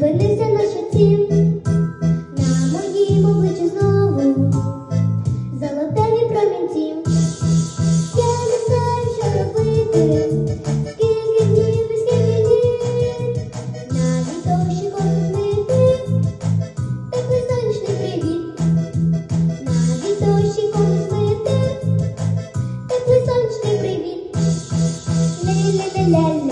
промінці, на моїм знову золотеві промінці. Я не знаю, що робити, скільки днів і скільки літ, навіть дощиком змити, такий сонячний привіт, навіть такий сонячний привіт. Ля-ля-ля-ля-ля-ля.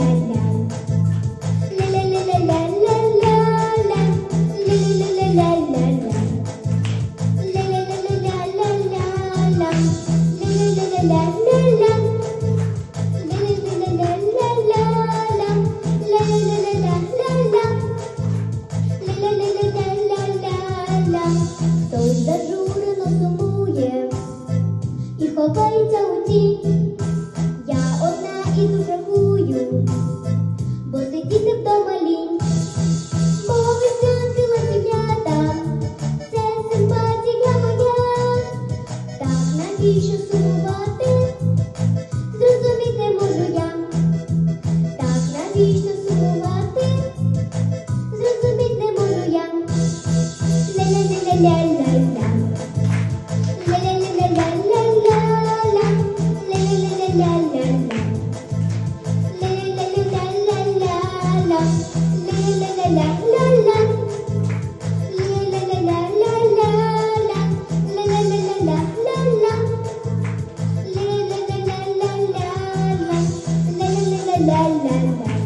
Хтось зажурено сумує і ховається у тінь. Я одна іду рахую, бо сидіти вдома la la la la